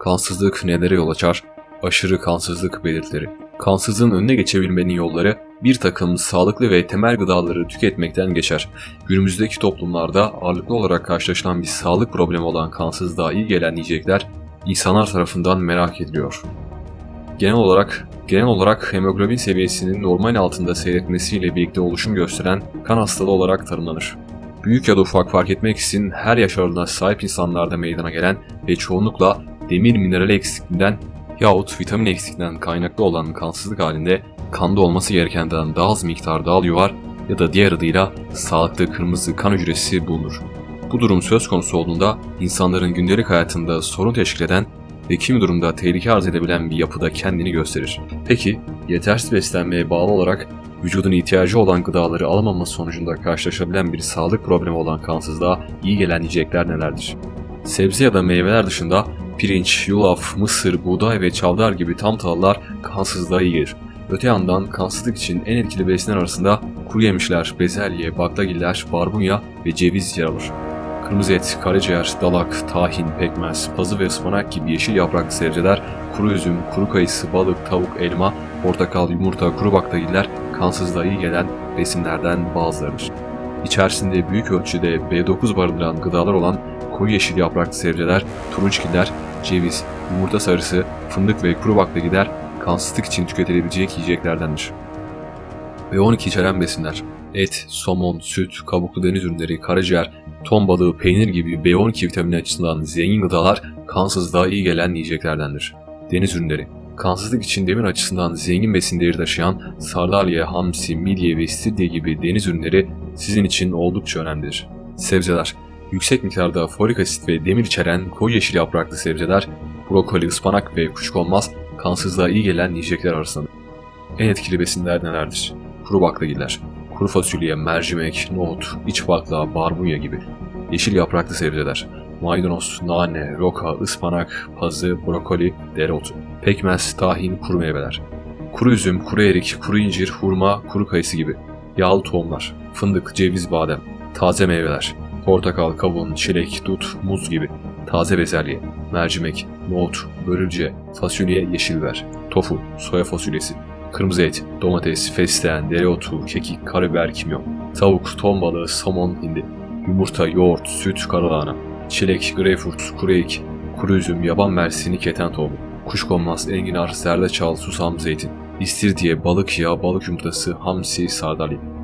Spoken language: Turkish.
Kansızlık nelere yol açar? Aşırı kansızlık belirtileri. Kansızlığın önüne geçebilmenin yolları bir takım sağlıklı ve temel gıdaları tüketmekten geçer. Günümüzdeki toplumlarda ağırlıklı olarak karşılaşılan bir sağlık problemi olan kansızlığa iyi gelen yiyecekler insanlar tarafından merak ediliyor. Genel olarak genel olarak hemoglobin seviyesinin normal altında seyretmesiyle birlikte oluşum gösteren kan hastalığı olarak tanımlanır. Büyük ya da ufak fark etmeksizin her yaş aralığına sahip insanlarda meydana gelen ve çoğunlukla demir minerali eksikliğinden yahut vitamin eksikliğinden kaynaklı olan kansızlık halinde kanda olması gerekenden daha az miktarda al yuvar ya da diğer adıyla sağlıklı kırmızı kan hücresi bulunur. Bu durum söz konusu olduğunda insanların gündelik hayatında sorun teşkil eden ve kimi durumda tehlike arz edebilen bir yapıda kendini gösterir. Peki yetersiz beslenmeye bağlı olarak vücudun ihtiyacı olan gıdaları alamaması sonucunda karşılaşabilen bir sağlık problemi olan kansızlığa iyi gelen yiyecekler nelerdir? Sebze ya da meyveler dışında pirinç, yulaf, mısır, buğday ve çavdar gibi tam tahıllar kansızlığa iyi gelir. Öte yandan kansızlık için en etkili besinler arasında kuru yemişler, bezelye, baklagiller, barbunya ve ceviz yer alır. Kırmızı et, karaciğer, dalak, tahin, pekmez, pazı ve ıspanak gibi yeşil yapraklı sebzeler, kuru üzüm, kuru kayısı, balık, tavuk, elma, portakal, yumurta, kuru baklagiller kansızlığa iyi gelen besinlerden bazılarıdır. İçerisinde büyük ölçüde B9 barındıran gıdalar olan koyu yeşil yapraklı sebzeler, turunçgiller, ceviz, yumurta sarısı, fındık ve kuru baklagiller kansızlık için tüketilebilecek yiyeceklerdendir. B12 içeren besinler et, somon, süt, kabuklu deniz ürünleri, karaciğer, ton balığı, peynir gibi B12 vitamini açısından zengin gıdalar kansızlığa iyi gelen yiyeceklerdendir. Deniz ürünleri Kansızlık için demir açısından zengin besin değeri taşıyan sardalya, hamsi, midye ve istiridye gibi deniz ürünleri sizin için oldukça önemlidir. Sebzeler Yüksek miktarda folik asit ve demir içeren koyu yeşil yapraklı sebzeler, brokoli, ıspanak ve kuşkonmaz kansızlığa iyi gelen yiyecekler arasındadır. En etkili besinler nelerdir? Kuru baklagiller, kuru fasulye, mercimek, nohut, iç baklava, barbunya gibi. Yeşil yapraklı sebzeler, maydanoz, nane, roka, ıspanak, pazı, brokoli, dereotu. Pekmez, tahin, kuru meyveler. Kuru üzüm, kuru erik, kuru incir, hurma, kuru kayısı gibi. Yağlı tohumlar, fındık, ceviz, badem. Taze meyveler, portakal, kavun, çilek, dut, muz gibi. Taze bezelye, mercimek, nohut, börülce, fasulye, yeşil biber, tofu, soya fasulyesi, kırmızı et, domates, fesleğen, dereotu, kekik, karabiber, kimyon, tavuk, ton balığı, somon, hindi, yumurta, yoğurt, süt, karalahana, çilek, greyfurt, kuru erik, kuru üzüm, yaban mersini, keten tohumu, kuşkonmaz, enginar, zerdeçal, susam, zeytin, istiridye, balık yağı, balık yumurtası, hamsi, sardalya.